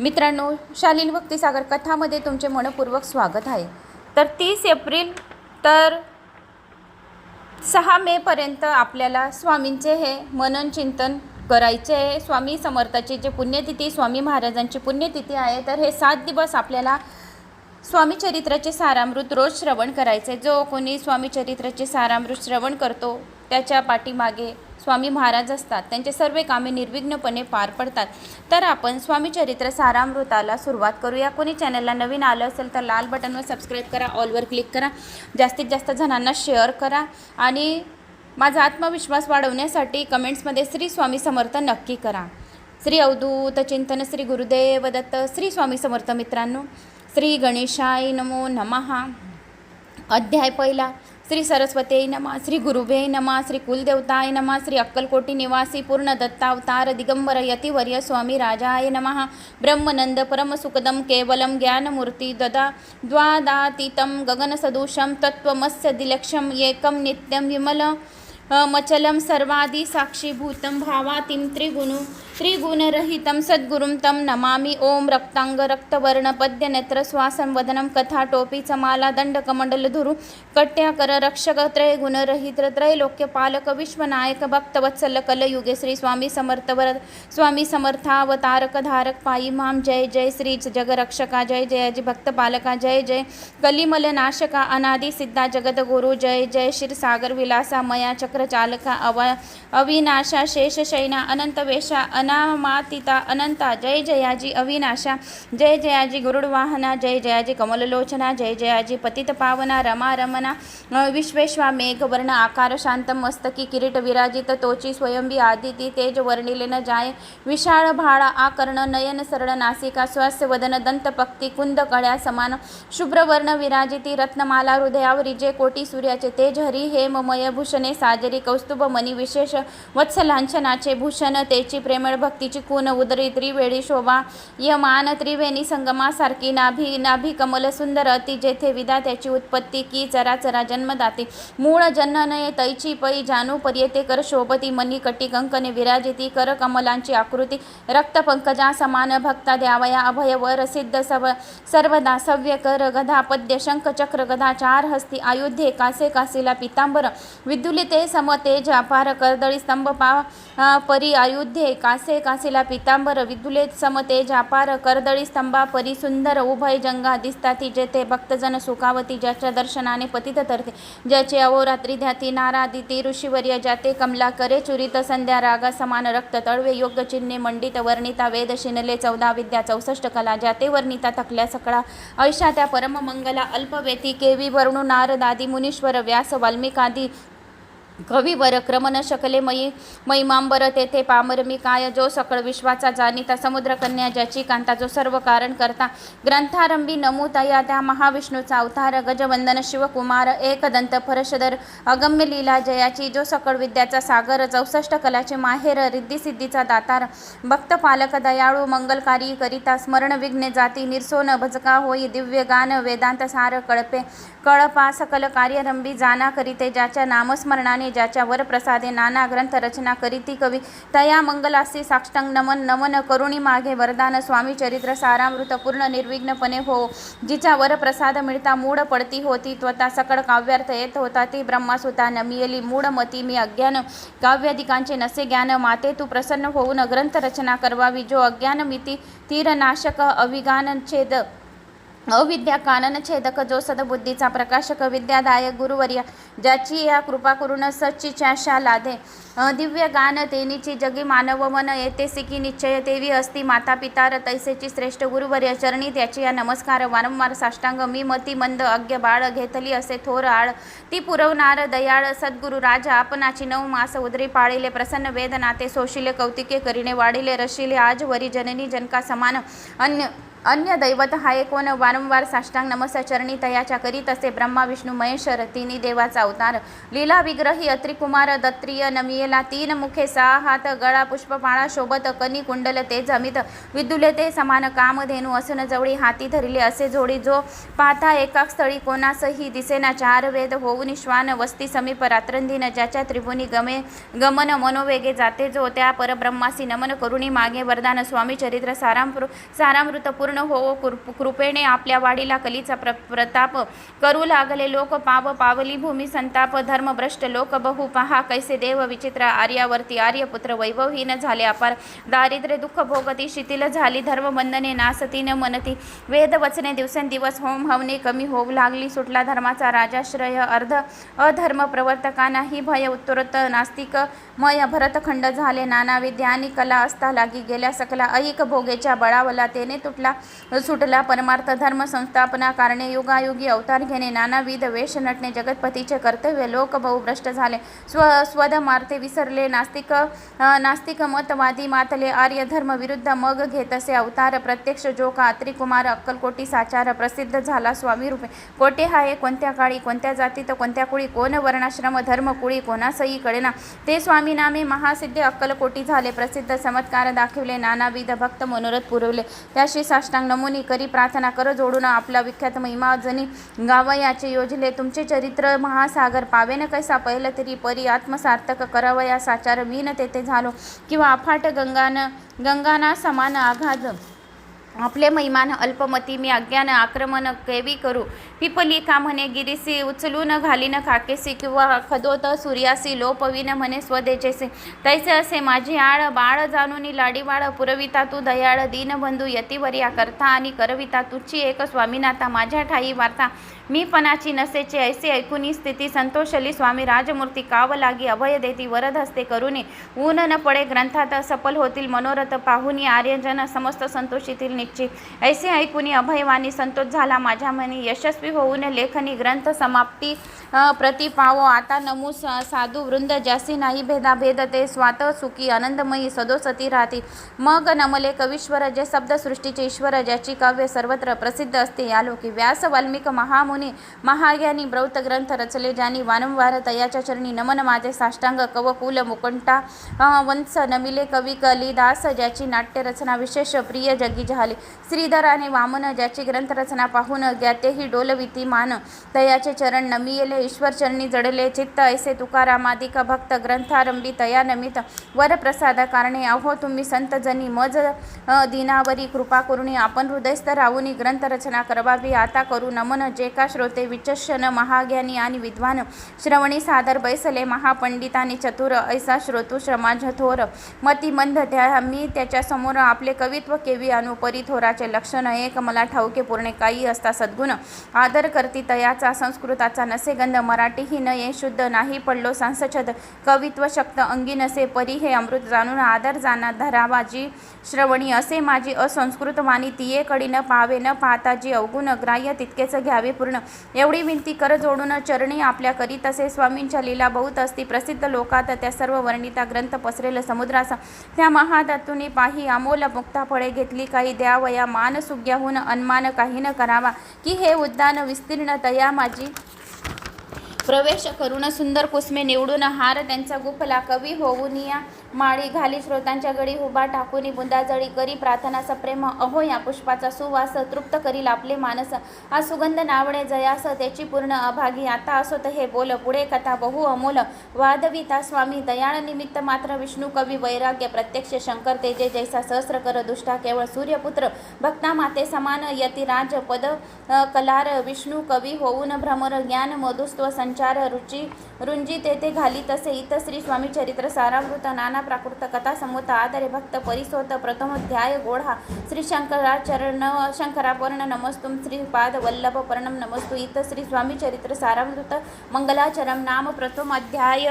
मित्रांनो शालीन भक्तिसागर कथामध्ये तुमचे मनपूर्वक स्वागत आहे. तर तीस एप्रिल तर सहा मेपर्यंत आपल्याला स्वामींचे हे मनन चिंतन करायचे आहे. स्वामी समर्थाची जे पुण्यतिथी स्वामी महाराजांची पुण्यतिथी आहे तर हे सात दिवस आपल्याला स्वामी चरित्राचे सारामृत रोज श्रवण करायचे. जो कोणी स्वामी चरित्राचे सारामृत श्रवण करतो त्याच्या पाठीमागे स्वामी महाराज असतात. त्यांचे सर्व कामे निर्विघ्नपणे पार पडतात. तर आपण स्वामी चरित्र सारामृताला सुरुवात करूया. कोणी चॅनलला नवीन आलं असेल तर लाल बटनवर सबस्क्राईब करा ऑलवर क्लिक करा. जास्तीत जास्त जणांना शेअर करा. आणि माझा आत्मविश्वास वाढवण्यासाठी कमेंट्समध्ये श्री स्वामी समर्थ नक्की करा. श्री अवधूत चिंतन श्री गुरुदेव दत्त श्री स्वामी समर्थ मित्रांनो श्री गणेशाय नमो नमहा अध्याय पहिला. श्री सरस्वती नमा श्री गुरुभे नमा श्री कुलदेवताय नमा श्री अक्कलकोटी निवासी पूर्ण दत्तावतार दिगंबर यतिवर्य स्वामी राजाय नमः। ब्रह्मनंद परमसुखदं केवलं ज्ञानमूर्ती ददा। द्वादातीतं गगनसदृशं तत्त्वमस्य दिलक्षम् एकं नित्यं विमल मचलं सर्वादिसाक्षीभूतं भावातिं त्रिगुणु त्रिगुणरहितं सद्गुरुं तं नमामि। ॐ रक्ताङ्ग पद्यनेत्र वदनं कथाटोपी चमाला दण्डकमण्डलधुरु कट्याकर रक्षक त्रैलोक्यपालक विश्वनायक भक्तवत्सलकलयुगे श्रीस्वामी स्वामी समर्थवर स्वामी समर्थावतारक धारक पायी जय जय श्री जगरक्षका। जय जय भक्तपालका। जय जय कलिमलनाशका। अनादिसिद्धा अनादि सिद्धा जगद्गुरु। जय जय क्षीरसागर विलासा। मया चालका अव अविनाशा शेषशैना अनंतवेशा अनामातिता अनंता जय जयाजी अविनाशा जय जयाजी गुरुडवाहना जय जयाजी कमललोचना जय जयाजी पतित पावना रमा रमना विश्वेश्वा मेघवर्ण आकार शांत मस्तकी किरीट विराजित तोची स्वयंबी आदिती तेज वर्णिलेन जाय विशाळ भाळा आकर्ण नयन सरळ नासिका स्वास्य वदन दंत पक्ती कुंद कळ्या समान शुभ्रवर्ण विराजिती रत्नमाला हृदयावरी जे कोटी सूर्याचे तेज हरी हेममय भूषणे साजे कौस्तुभ मणी विशेष वत्सलांछनाचे भूषण तेची प्रेमळ भक्तीची कुण उदरी त्रिवेळी शोभा यमान त्रिवेणी संगमासारखी नाभी नाभी कमल सुंदर अति जेथे विदा त्याची उत्पत्ती की चराचरा जन्मदाते. मूळ जननये तैची पै जानू पर्यते कर शोभती मनी कटी कंकने विराजिती कर कमलांची आकृती रक्तपंकजा समान भक्ता द्यावया अभय वर सिद्ध सव सर्वदा सव्य कर गधा पद्य शंख चक्र गदा चार हस्ती आयुध्ये कासे कासीला पितांबर विद्युलिते सम तेज अपार कर्दळी स्तंभ पा परी आयुध्ये कासे कासीला पितांबर विदुलेत सम तेज अपार कर्दळी स्तंभा परी सुंदर उभय जंगा दिसताती जेथे भक्तजन सुखावती ज्याच्या दर्शनाने पतित तरते ज्याचे अहोरात्री ध्याती नारादिती ऋषीवर्य जाते कमला करे चुरित संध्या रागा समान रक्त तळवे योग्य चिन्हे मंडित वर्णिता वेद शिनले चौदा विद्या चौसष्ट कला जाते वर्णिता थकल्या सकळा ऐशा त्या परममंगला अल्पवेती केवी वर्णू नारदादी मुनीश्वर व्यास वाल्मिकादी कविवर क्रमन शकले मयी. महिमांबर तेथे पामर मी काय जो सकळ विश्वाचा जाणीता समुद्रकन्या ज्याची कांता जो सर्व कारण करता. ग्रंथारंभी नमुतया त्या महाविष्णूचा अवतार गजवंदन शिवकुमार एकदंत परशदर अगम्य लीला जयाची जो सकळ विद्याचा सागर चौसष्ट कलाचे माहेर रिद्धिसिद्धीचा दातार. भक्त पालक दयाळू मंगलकारी करिता स्मरण विघ्ने जाती निर्सोन भजका होई दिव्य गान वेदांत सार कळपे कळपा सकल कार्यरंभी जाना करीते ज्याच्या नामस्मरणाने ज्याच्या वरप्रसादे नाना ग्रंथ रचना करीती कवी. तया मंगलासी साष्टांग नमन नमन करुणी मागे वरदान स्वामी चरित्र सारामृत पूर्ण निर्विघ्नपणे हो. जिचा वरप्रसाद मिळता मूड पडती होती त्वता सकळ काव्यार्थ येत होता ती ब्रह्मासुता नमियली मूढमती मी अज्ञान. काव्याधिकांचे नसे ज्ञान माते तू प्रसन्न होऊन ग्रंथ रचना करवावी. जो अज्ञान मिती तीरनाशक अविगान छेद अविद्या कानन छेदक जो सदबुद्धीचा प्रकाशक विद्यादायक गुरुवर्य ज्याची या कृपा करून सच्चिचाशा लादे अ, दिव्य गान तेनीची जगी मानव मन येते सिकी निश्चय तेवी असती माता पितार तैसेची श्रेष्ठ गुरुवर्य चरणी त्याची या नमस्कार वारंवार साष्टांग. मी मती मंद अज्ञ बाळ घेतली असे थोर आळ. ती पुरवणार दयाळ सद्गुरु राजा आपणाची नऊ मास उदरी पाळिले प्रसन्न वेदनाते सोशिले कौतिके करीने वाढिले रशिले आज वरी जननी जनका समान. अन्य अन्य दैवत हाय कोण वारंवार साष्टांग नमस्या चरणी तयाच्या करीत असे ब्रह्मा विष्णू महेश्वर तिन्ही देवाचा अवतार. लीला विग्रही अत्रिकुमार दत्त्रिय नमियेला तीन मुखे सहा हात गळा पुष्पपाळा शोभत कनी कुंडल ते जमित विदुले ते समान कामधेनू असून जवळी हाती धरले असे जोडी जो पाहता एका स्थळी कोणासही दिसेना. चार वेद होऊन श्वान वस्ती समीप रात्रंदिन ज्याच्या त्रिभुनी गमे गमन मनोवेगे जाते जो त्या परब्रह्मासी नमन करुणी मागे वरदान. स्वामी चरित्र सारामृ सारामृत पूर्ण हो कृप- कृपेने आपल्या वाडीला कलीचा प्र प्रताप करू लागले. लोक पाव पावली भूमी संताप धर्मभ्रष्ट लोक बहु पहा. कैसे देव विचित्र आर्यावरती आर्यपुत्र वैभवहीन झाले अपार. दारिद्र्य दुःख भोगती शिथिल झाली. धर्मबंधने नासती न मनती. वेद वचने दिवसेंदिवस होम हवने कमी होऊ लागली. सुटला धर्माचा राजाश्रय अर्ध अधर्म प्रवर्तकांनाही भय उत्तरोत्त नास्तिक मय भरतखंड झाले. नाना विद्या आणि कला असता लागी गेल्या सकला. ऐक भोगेच्या बळावला. तेने तुटला सुटला परमार्थ धर्म संस्थापना कारणे युगायुगी अवतार घेणे नानाविध वेश नटणे जगतपतीचे कर्तव्य लोक बहुभ्रष्ट झाले. स्व स्वधमार्थे विसरले नास्तिक नास्तिक मतवादी मातले आर्य धर्म विरुद्ध मग घेत असे अवतार प्रत्यक्ष जो का अत्रिकुमार अक्कलकोटी साचार प्रसिद्ध झाला स्वामी रूपे कोठे हाय कोणत्या काळी? कोणत्या जातीत? कोणत्या कुळी? कोण वर्णाश्रम? धर्म कुळी? कोणासही कळेना ते स्वामी नामे महासिद्ध अक्कलकोटी झाले. प्रसिद्ध चमत्कार दाखविले नानाविध भक्त मनोरथ पुरवले. त्याशी साष्टांग नमुनी करी प्रार्थना कर जोडून आपला विख्यात महिमा जनी गावयाचे योजले. तुमचे चरित्र महासागर पावेन कैसा पहिलं तरी परी आत्मसार्थक करावया साचार मीन तेथे झालो. किंवा अफाट गंगान गंगाना समान आघात आपले महिमान अल्पमती मी अज्ञान आक्रमण केवी करू? पिपली का म्हणे गिरीसी उचलून घालीन खाकेसी किंवा खदोत सूर्यासी लोपवीन म्हणे स्वदेचेसी तैसे असे माझी आळ बाळ जाणून लाडीवाळ पुरविता तू दयाळ दीनबंधू यतिवर्या करता आणि करविता तुझी एक स्वामीनाथा माझ्या ठाई वार्ता. मी पणाची नसेचे ऐसे ऐकुनी स्थिती संतोषली. स्वामी राजमूर्ती काव लागी अभय देती वरद हस्ते करुणी ऊन न पडे ग्रंथात सफल होतील मनोरथ पाहुनी आर्यजन समस्त संतोषीतील निश्चित. ऐसे ऐकुनी अभयवाणी संतोष झाला. माझ्या मनी यशस्वी होऊन लेखनी ग्रंथ समाप्ती प्रति पावो आता नमू सा- साधू वृंद ज्यासी नाही भेदाभेद ते स्वात सुखी आनंदमयी सदोसती राहती. मग नमले कवीश्वर जे शब्द सृष्टीचे ईश्वर ज्याची काव्य सर्वत्र प्रसिद्ध असते. या लोकी व्यास वाल्मिक मुनी महाज्ञानी ब्रौत ग्रंथ रचले ज्यांनी वारंवार तयाच्या चरणी नमन माझे साष्टांग कवकुल मुकुंटा. वंस वंश नमिले कवी कलिदास ज्याची नाट्यरचना विशेष प्रिय जगी झाली. श्रीधर आणि वामन ज्याची ग्रंथरचना पाहून ज्ञातेही डोलविती मान. तयाचे चरण नमियेले ईश्वर चरणी जडले चित्त ऐसे तुकारामादिक भक्त ग्रंथारंभी तया नमित. वरप्रसाद कारणे अहो तुम्ही संत जनी मज दिनावरी कृपा करुणी आपण हृदयस्थ राहूनी ग्रंथरचना करवावी. आता करू नमन जे का श्रोते विचक्षण महाज्ञानी आणि विद्वान. श्रवणी सादर बैसले आणि चतुर ऐसा श्रोतू श्रमाझ थोर. मती मंद त्या मी त्याच्यासमोर आपले कवित्व केवी अनुपरी थोराचे लक्षण एक मला ठाऊके पूर्णे काही असता सद्गुण. आदर करती तयाचा संस्कृताचा नसे गंध मराठी ही न ये शुद्ध नाही पडलो सांसछद. कवित्व शक्त अंगी नसे परी हे अमृत जाणून आदर जाना धरावा जी. श्रवणी असे माझी असंस्कृत वाणी तिये कडी न पावे न पाहता जी अवगुण ग्राह्य तितकेच घ्यावे पूर्ण. एवढी विनंती कर जोडून चरणी आपल्या करीत असे स्वामींच्या लीला बहुत असती. प्रसिद्ध लोकात त्या सर्व वर्णिता ग्रंथ पसरेल समुद्राचा त्या महादातुनी पाही अमोल मुक्ता फळे घेतली काही द्यावया. मान सुग्याहून अनमान काही न करावा. की हे उद्यान विस्तीर्ण तया माझी? प्रवेश करून सुंदर कुसमे निवडून हार त्यांचा गुफला कवी होऊन या. माळी घाली श्रोतांच्या गडी उभा टाकून बुंदाजळी करी. प्रार्थना सप्रेम अहो या पुष्पाचा सुवास तृप्त करील आपले मानस. हा सुगंध नावणे जयास त्याची पूर्ण अभागी. आता असो तर हे बोल पुढे कथा बहु अमोल. वादविता स्वामी दयाळ निमित्त मात्र विष्णू कवी वैराग्य. प्रत्यक्ष शंकर तेजे जैसा सहस्र कर दुष्टा केवळ सूर्यपुत्र. भक्ता माते समान यतिराज पद कलार विष्णू कवी होऊन भ्रमर ज्ञान मधुस्त्व संचार रुची रुंजी तेथे घाली तसे इत श्री स्वामी चरित्र सारामृत नाना प्राकृत कथा समूत आदरे भक्त परिसोत प्रथमध्याय गोढा. श्री शंकराचरण शंकरापर्ण नमस्तुम श्रीपाद वल्लभ पर्णम नमस्तु. इत श्री स्वामी चरित्र सारामृत मंगलाचरम नाम प्रथम अध्याय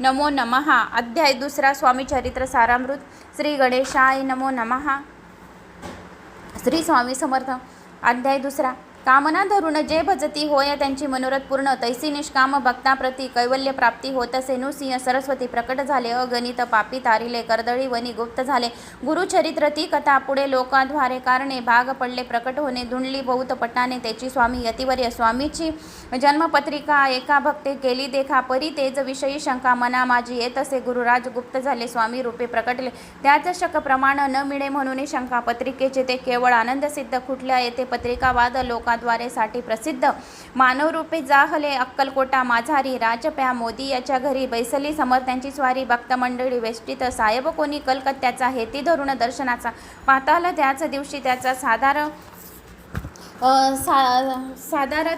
नमो नमः. अध्याय दुसरा स्वामी चरित्र सारामृत. श्री गणेशाय नमो नमः. श्री स्वामी समर्थ. अध्याय दुसरा. कामना धरून जे भजती होय त्यांची मनोरथ पूर्ण. तैसी निष्काम भक्ताप्रती कैवल्य प्राप्ती होत असे नुसिंह सरस्वती प्रकट झाले. अगणित पापी तारिले कर्दळी वनी गुप्त झाले. गुरुचरित्र ती कथा पुढे लोकाद्वारे कारणे भाग पडले. प्रकट होणे धुंडली बहुत पटाने त्याची स्वामी यतिवर्य स्वामीची जन्मपत्रिका एका भक्ते केली देखा. परी तेज विषयी शंका मना माझी येत असे गुरुराज गुप्त झाले. स्वामी रूपे प्रकटले. त्याच शक प्रमाण न मिळे म्हणून शंका पत्रिकेचे ते केवळ आनंद सिद्ध कुठल्या येथे पत्रिकावाद लोका साठी प्रसिद्ध. मानवरूपे जाहले अक्कलकोटा माझारी राजप्या मोदी याच्या घरी बैसली समर्थ्यांची स्वारी. भक्त मंडळी वेष्टीत साहेब कोणी कलकत्त्याचा हेती धरून दर्शनाचा. पाताल त्याच दिवशी त्याचा साधार सा साधार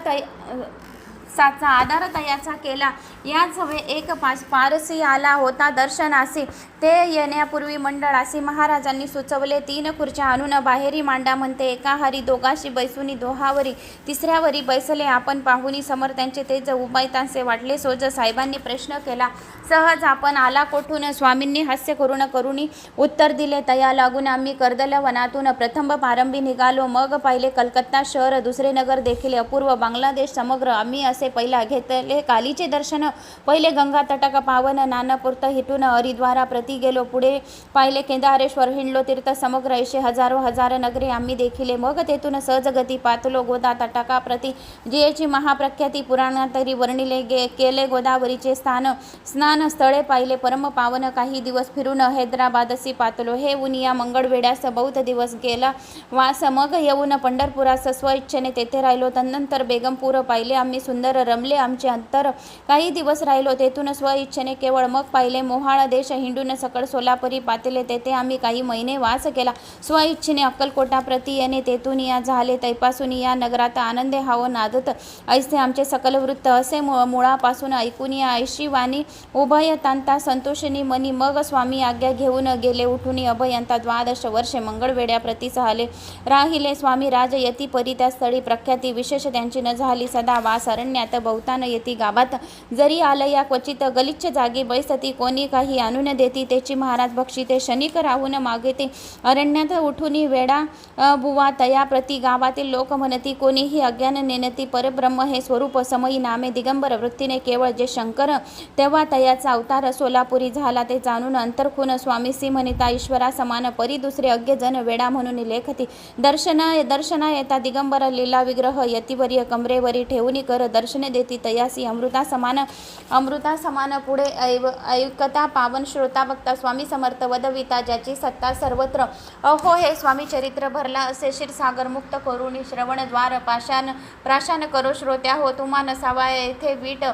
साचा आधार तयाचा केला. याच हवे एक पास पारसी आला होता दर्शनासी. ते येण्यापूर्वी मंडळासी महाराजांनी सुचवले तीन खुर्च्या आणून बाहेरी मांडा म्हणते एका हारी दोघाशी बैसुनी दोहावरी तिसऱ्यावरी बैसले. आपण पाहुनी समर्थांचे तेज उबायतांचे वाटले सोज साहेबांनी प्रश्न केला. सहज आपण आला कोठून? स्वामींनी हास्य करून करुणी उत्तर दिले तया लागून आम्ही कर्दल वनातून प्रथम प्रारंभी निघालो. मग पाहिले कलकत्ता शहर दुसरे नगर देखील अपूर्व. बांगलादेश समग्र. आम्ही असे पहिला घेतले. कालीचे दर्शन पहिले गंगा तटक पावन नानपुरत हिटून हरिद्वारा प्रति गेलो. पुढे पाहिले केदारेश्वर हिंडलो तीर्थ समग्र ऐशे हजारो हजार नगरे. आम्ही देखिले मग तेथून सहज गती पातलो. गोदा तटाका प्रति जियेची महाप्रख्याती पुराणातरी वर्णिले गे केले गोदावरीचे स्थान. स्नान स्थळे पाहिले परम पावन. काही दिवस फिरून हैदराबादसी पातलो. हे उनिया मंगळवेड्यास बहुत दिवस गेला. वास मग येऊन पंढरपुरास स्वइच्छेने तेथे राहिलो. तदनंतर बेगमपूर पाहिले. आम्ही सुंदर रमले आमचे अंतर. काही दिवस राहिलो तेथून स्वइच्छेने केवळ मग पाहिले. मोहाळ देश हिंडून सकळ सोलापुरी पातले. तेथे आम्ही काही महिने वास केला. स्वइच्छेने अक्कलकोटा प्रति येणे. तेथून या झाले. तैपासून या नगरात आनंदे हाव नादत. ऐसे आमचे सकल वृत्त असे मु- मुळापासून ऐकून या ऐशी वाणी उभयतांता संतोषिनी मनी. मग स्वामी आज्ञा घेऊन गेले. उठून अभयंता द्वादश वर्षे मंगळवेड्या प्रती सहले. राहिले. स्वामी राजयती परी त्या स्थळी. प्रख्याती विशेष त्यांची न झाली. सदा वास अरण्यात बहुतान येती गावात. जरी आलं या क्वचित गलिच्छ जागी बैसती कोणी काही आणून देती त्याची महाराज बक्षिते शनिक राहून मागेते. अरण्यात उठून वेडा बुवा तया प्रति गावातील लोक म्हणती कोणीही अज्ञान नेनती परब्रह्म हे स्वरूप समयी नामे दिगंबर वृत्तीने केवळ जे शंकर तेव्हा तयाचा अवतार सोलापुरी झाला ते जाणून अंतरखून स्वामीसी म्हणता ईश्वरा समान परी दुसरे अज्ञजन वेडा म्हणून लेखती. दर्शना दर्शना येता दिगंबर लीला विग्रह यतिवर्य कमरेवरी ठेवून कर दर्शन देती. तयासी अमृता समान अमृता समान पुढे ऐव ऐकता पावन श्रोता बघता स्वामी समर्थ वदविता ज्याची सत्ता सर्वत्र. अहो हे स्वामी चरित्र भरला असे क्षीरसागर मुक्त करुणी श्रवणद्वार पाषाण प्राशान करो श्रोत्या हो तुम्हा नसावा येथे वीट.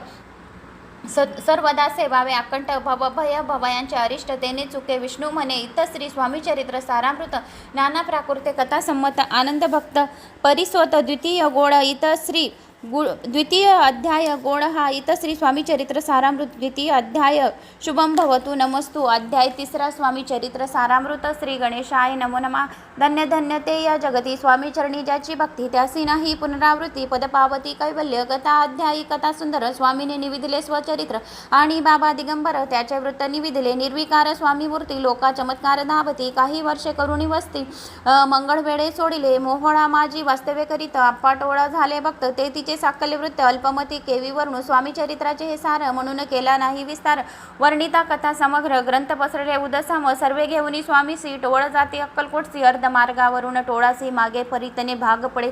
स सर्वदा सेवावे अकंठ भव भय भवयांचे अरिष्टतेने चुके विष्णू म्हणे इथं श्री स्वामी चरित्र सारामृत नाना प्राकृते कथा संमत आनंद भक्त परिस्वत द्वितीय गोळ इथं श्री गु द्वितीय अध्याय गोड हा इथं श्री स्वामी चरित्र सारामृत द्वितीय अध्याय शुभम भवतु नमस्तु. अध्याय तिसरा स्वामी चरित्र सारामृत श्री गणेशाय नमो नमा. धन्य धन्य ते या जगती स्वामी चरणी ज्याची भक्ती त्यासी नाही पुनरावृत्ती पदपावती कैवल्य कथा अध्यायी कथा सुंदर स्वामीने निविदिले स्वचरित्र आणि बाबा दिगंबर त्याचे वृत्त निविदिले निर्विकार स्वामी मूर्ती लोका चमत्कार धावती काही वर्षे करुणी वस्ती मंगळवेळे सोडिले मोहळा माझी वास्तव्य करीत अप्पाटोळा झाले भक्त ते तिचे साकल्य वृत्त अल्पमती केवीवरून स्वामी चरित्राचे हे सार म्हणून केला नाही विस्तार. वर्णिता कथा समग्र ग्रंथ पसरले उदसम सर्वे घेऊनी स्वामीसी टोळ जाती अक्कलकोटसी अर्ध मार्गावरून टोळासी मागे फरितने भाग पडे.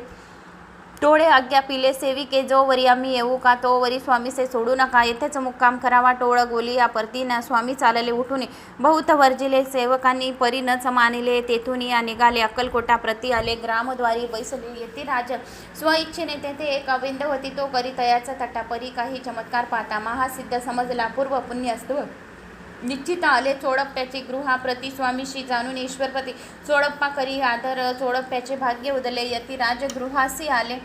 टोळे आज्ञा पिले सेविके जो वरी आम्ही येऊ का तो वरी स्वामीसे सोडू नका येथेच मुक्काम करावा टोळ गोलिया परतीना स्वामी चालले उठून बहुत वर्जिले सेवकांनी परी न मानिले तेथून या निघाले अक्कलकोटा प्रती आले ग्रामद्वारी बैसले येथे राज स्वइच्छेने तेथे एक अविंद होती तो करी तयाचा काही चमत्कार पाहता महासिद्ध समजला पूर्व पुण्य असतो निश्चित आले. चोडप्प्याची गृहाप्रती स्वामीशी जाणून ईश्वरपती चोडप्पा करी आदर चोडप्प्याचे भाग्य उदले यती राजगृहासी आले.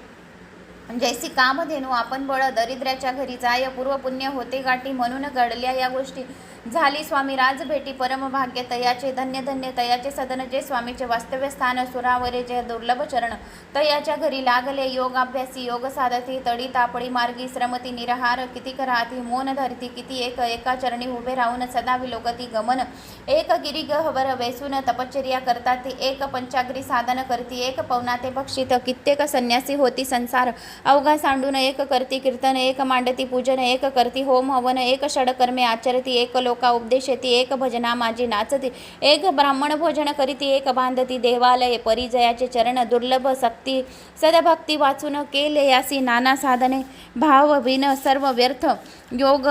जैसी कामधेनू आपण बळ दरिद्र्याच्या घरी जाय पूर्व पुण्य होते गाठी म्हणून घडल्या या गोष्टी. झाली स्वामी राजभेटी परमभाग्य तयाचे धन्य धन्य तयाचे सदन जे स्वामीचे वास्तव्य स्थान सुरावरे जे दुर्लभ चरण तयाच्या घरी लागले योग अभ्यासी योग साधती तडी तापडी मार्गी श्रमती निरहार किती कराती मोन धरती किती एक एका चरणी उभे राहून सदा विलोकती गमन एक गिरी गहवर वेसून तपश्चर्या करतात एक पंचाग्री साधन करती एक पवनाते भक्षित कित्येक संन्यासी होती संसार अवघा सांडून एक करती कीर्तन एक मांडती पूजन एक करती होम हवन एक षडकर्मे आचरती एक लोक का उपदेश ती एक भजना माझी नाचती. एक ब्राह्मण भोजन करीती एक बांधती. देवालय परिजयाचे चरण दुर्लभ सक्ती. सदभक्ती वाचून केले यासी नाना साधने. भाव विन सर्व व्यर्थ. योग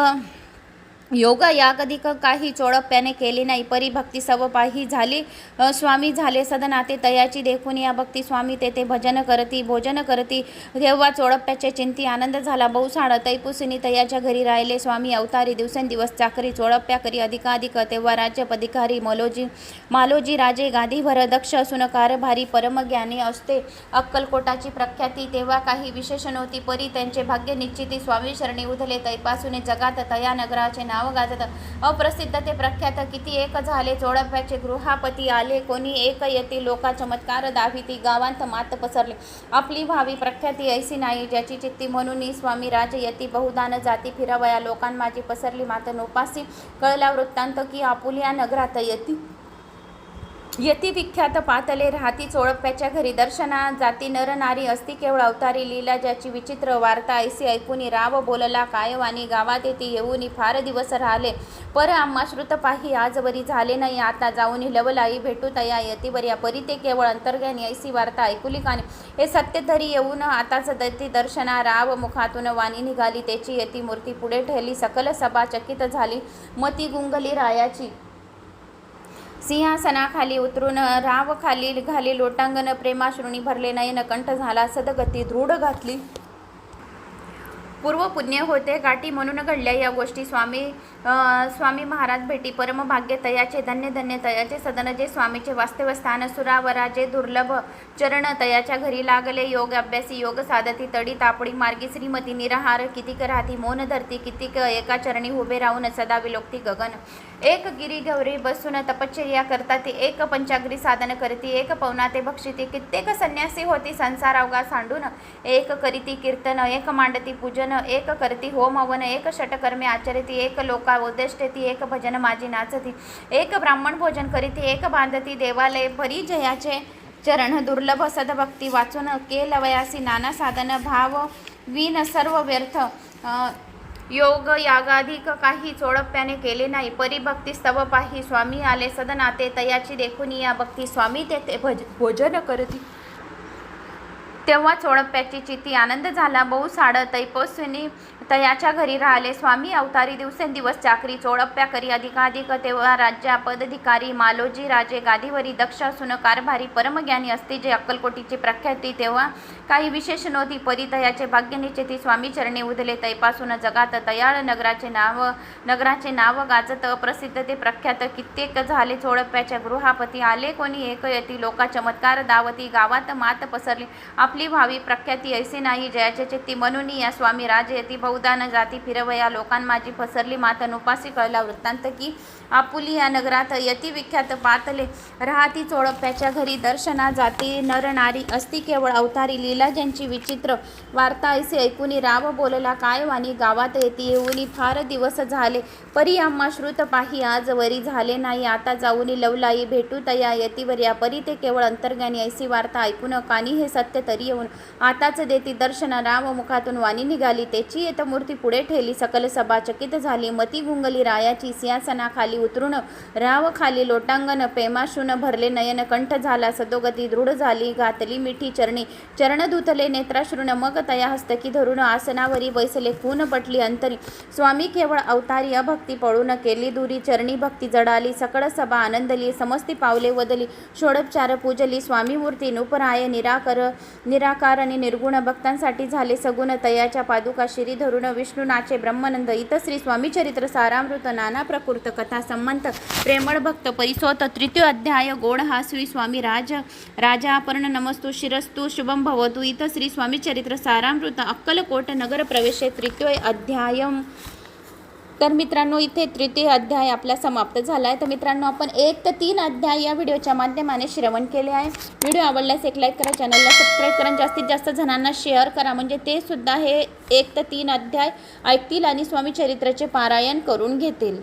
योग यागधिक काही चोळप्याने केली नाही परिभक्ती सव पाही झाली. स्वामी झाले सदनाते तयाची देखून या भक्ती स्वामी तेथे भजन करती भोजन करती. तेव्हा चोळप्याचे चिंती आनंद झाला. बहुसाड तैपुसिनी तयाच्या घरी राहिले. स्वामी अवतारी दिवसेंदिवस चाकरी चोळप्या करी अधिकाधिक. तेव्हा राज्य पदिकारी मलोजी मालोजी राजे गादीभर दक्ष असून कारभारी परमज्ञानी असते. अक्कलकोटाची प्रख्याती तेव्हा काही विशेष नव्हती. परी त्यांचे भाग्य निश्चिती स्वामी शरणी उधले. तैपासून जगात तया नगराचे नाव गाजत. अप्रसिद्ध ते प्रख्यात किती एक झाले चोडप्याचे गृहापती आले कोणी एक येती लोका चमत्कार दाविती गावांत मात पसरले. आपली भावी प्रख्याती ऐसी नाही ज्याची चित्ती म्हणून स्वामी राज यती बहुदान जाती फिरावया लोकांमाजी पसरली मात नोपासी कळला वृत्तांत की आपुलिया नगरात यती. यती विख्यात पातले राहती चोळप्याच्या घरी. दर्शना जाती नर नारी असती केवळ अवतारी लीला ज्याची विचित्र वार्ता ऐसी ऐकुनी राव बोलला कायवानी गावात येते येऊनी फार दिवस राहिले. पर आम्हा श्रुत पाही आजवरी झाले नाही. आता जाऊनी लवलाई भेटू तया यतीवर्या परी ते केवळ अंतर्ज्ञानी ऐसी वार्ता ऐकुली कानी हे सत्य तरी येऊन आताच दती दर्शना राव मुखातून वाणी निघाली. त्याची यती मूर्ती पुढे ठेवली सकल सभा चकित झाली. मती गुंगली रायाची. सिंहासनाखाली उतरून राव खाली घाली लोटांगण प्रेमाश्रुणी भरले नयन कंठ झाला सदगती दृढ घातली. पूर्व पुण्य होते गाठी म्हणून घडल्या या गोष्टी. स्वामी स्वामी महाराज भेटी परमभाग्य तयाचे धन्य धन्य तयाचे सदन जे स्वामीचे वास्तव्य स्थान सुरावराजे दुर्लभ चरण तयाच्या घरी लागले योग अभ्यासी योग साधती तडी तापडी मार्गी श्रीमती निराहार कितीक राहती मौन धरती कितीक एका चरणी उभे राहून सदा विलोकती गगन. एक गिरी गौरी बसून तपश्चर्या करतात एक पंचाग्री साधन करती एक पवनाते भक्षिती कित्येक संन्यासी होती संसार अवघा सांडून. एक करीती कीर्तन एक मांडती पूजन एक करती होम हवन एक षटकर्मे आचरती एक लोक उद्देष्टती एक भजन माझी नाचती. एक ब्राह्मण भोजन करीती एक बांधती देवालय परिजयाचे चरण दुर्लभ सदभक्ती वाचून केलवयासी नाना साधन भाव विन सर्व व्यर्थ. योग यागाधिक काही चोळप्याने केले नाही. परिभक्ती स्तव पाही स्वामी आले सदनाते तयाची देखून या भक्ती स्वामी तेथे भज भोजन करती. तेव्हा चोळप्याची चिती आनंद झाला. बहु साड तैपस्विनी तयाच्या घरी राहिले. स्वामी अवतारी दिवसेंदिवस चाकरी चोडप्प्या करी अधिकाधिक तेव्हा राज्या पदाधिकारी मालोजी राजे गादीवरी दक्ष असून कारभारी परमज्ञानी असते जे अक्कलकोटीची प्रख्याती. तेव्हा काही विशेष नव्हती परितयाचे भाग्य निश्चिती स्वामी चरणी उधले तैपासून जगात तयाळ नगराचे नाव नगराचे नाव गाजत अप्रसिद्ध ते प्रख्यात कित्येक झाले. चोडप्प्याच्या गृहापती आले कोणी? एक येती लोका चमत्कार दावती. गावात मात पसरली. आपली भावी प्रख्याती ऐसी नाही. जयाचे चित्ती म्हणून या स्वामी राजे येती बहु बहुदान जाती फिरवया लोकांमाजी पसरली मातन उपासी कळला वृत्तांत की आपुली या नगरात यतिविख्यात पातले. राहती चोळप्याच्या घरी दर्शना जाती. नर नारी असती केवळ अवतारी. लीला ज्यांची विचित्र वार्ता ऐसे ऐकुनी राव बोलला काय वाणी गावात येती? येऊनी फार दिवस झाले. परी आम्हा श्रुत पाही आज वरी झाले नाही. आता जाऊनी लवलाई भेटू तया यतीवर. या परी ते केवळ अंतर्ज्ञानी ऐसी वार्ता ऐकून कानी हे सत्य तरी येऊन आताच देती दर्शन. राम मुखातून वाणी निघाली. त्याची येत मूर्ती पुढे ठेली. सकल सभा चकित झाली. मती गुंगली रायाची सिंहासनाखाली उतरून राव खाली लोटांगण पेमाशून भरले नयन कंठ झाला. सदोगती दृढ झाली घातली मिठी चरणी. चरण धुतले नेत्राश्रुन मग तया हस्तकी धरून आसनावरी बैसले खून पटली अंतरी. स्वामी केवळ अवतारी अभक्ती पळून केली दुरी चरणी भक्ती जडाली सकळ सभा आनंदली समस्ती पावले वदली षोडोपचार पूजली स्वामी मूर्ती नुपराय निराकर निराकार आणि निर्गुण भक्तांसाठी झाले सगुण तयाच्या पादुका शिरी धरून विष्णुनाचे ब्रह्मनंद इत श्री स्वामी चरित्र सारामृत नाना प्रकृत कथा संमंत प्रेमळ भक्त परिसोत तृतीय अध्याय गोड हा श्री स्वामी राज राजा अपर्ण नमस्तु शिरस्तु शुभम भवतु. इथं श्री स्वामी चरित्र सारामृत अक्कलकोट नगर प्रवेशे तृतीय अध्यायम. तर मित्रांनो इथे तृतीय अध्याय आपला समाप्त झाला आहे तर मित्रांनो आपण एक ते तीन अध्याय या व्हिडिओच्या माध्यमाने श्रवण केले आहे. व्हिडिओ आवडल्यास एक लाईक करा चॅनलला सबस्क्राईब करा. जास्तीत जास्त जणांना शेअर करा. म्हणजे ते सुद्धा हे एक ते तीन अध्याय ऐकतील आणि स्वामी चरित्राचे पारायण करून घेतील.